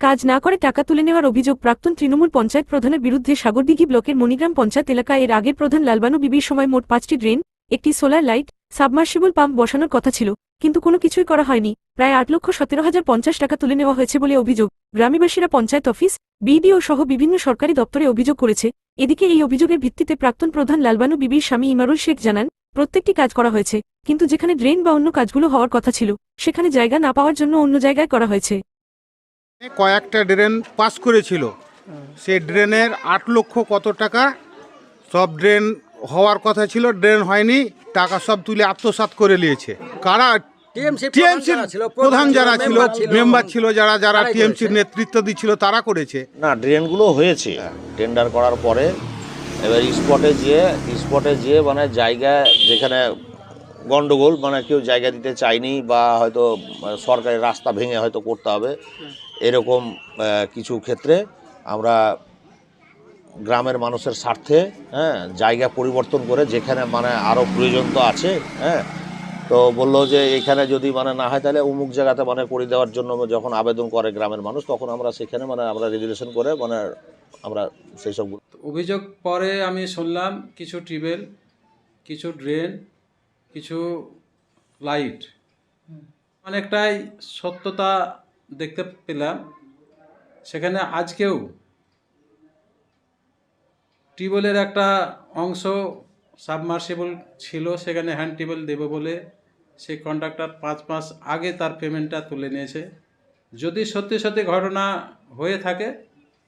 কাজ না করে টাকা তুলে নেওয়ার অভিযোগ প্রাক্তন তৃণমূল পঞ্চায়েত প্রধানের বিরুদ্ধে সাগরদিঘি ব্লকের মণিগ্রাম পঞ্চায়েত এলাকায় এর আগের প্রধান লালবানু বিবির সময় মোট পাঁচটি ড্রেন, একটি সোলার লাইট, সাবমার্সিবল পাম্প বসানোর কথা ছিল, কিন্তু কোনো কিছুই করা হয়নি। প্রায় আট লক্ষ সতেরো হাজার পঞ্চাশ টাকা তুলে নেওয়া হয়েছে বলে অভিযোগ গ্রামীবাসীরা পঞ্চায়েত অফিস, বিডিও সহ বিভিন্ন সরকারি দপ্তরে অভিযোগ করেছে। এদিকে এই অভিযোগের ভিত্তিতে প্রাক্তন প্রধান লালবানু বিবির স্বামী ইমারুল শেখ জানান, প্রত্যেকটি কাজ করা হয়েছে, কিন্তু যেখানে ড্রেন বা অন্য কাজগুলো হওয়ার কথা ছিল, সেখানে জায়গা না পাওয়ার জন্য অন্য জায়গায় করা হয়েছে। কয়েকটা ড্রেন পাস করেছিল। সেই ড্রেনের আট লক্ষ কত টাকা? সব ড্রেন হওয়ার কথা ছিল ড্রেন হয়নি টাকা সব তুলে আত্মসাৎ করে নিয়েছে। কারা? টিএমসির প্রধান যারা ছিল মেম্বার ছিল যারা যারা টিএমসির নেতৃত্ব দিচ্ছিল তারা করেছে। না ড্রেনগুলো হয়েছে। টেন্ডার করার পরে এবার স্পটে যেয়ে স্পটে যেয়ে মানে জায়গা যেখানে গন্ডগোল মানে কেউ জায়গা দিতে চায়নি বা হয়তো সরকারি রাস্তা ভেঙে হয়তো করতে হবে এরকম কিছু ক্ষেত্রে আমরা গ্রামের মানুষের স্বার্থে হ্যাঁ জায়গা পরিবর্তন করে যেখানে মানে আরও প্রয়োজন তো আছে হ্যাঁ তো বলল যে এখানে যদি মানে না হয় তাহলে অমুক জায়গাতে মানে করে দেওয়ার জন্য যখন আবেদন করে গ্রামের মানুষ তখন আমরা সেখানে মানে আমরা রেজুলেশন করে মানে আমরা সেই সব অভিযোগ পরে আমি শুনলাম কিছু টিউবওয়েল কিছু ড্রেন কিছু লাইট। অনেকটাই সত্যতা দেখতে পেলাম। সেখানে আজকেও টিউবওয়েলের একটা অংশ সাবমার্সিবল ছিল, সেখানে হ্যান্ড টিউবওয়েল দেবে বলে সেই কন্ট্রাক্টর পাঁচ মাস আগে তার পেমেন্টটা তুলে নিয়েছে। যদি সত্যি সত্যি ঘটনা হয়ে থাকে,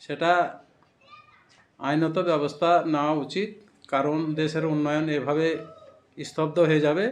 সেটা আইনত ব্যবস্থা নেওয়া উচিত, কারণ দেশের উন্নয়ন এভাবে স্তব্ধ হয়ে যাবে।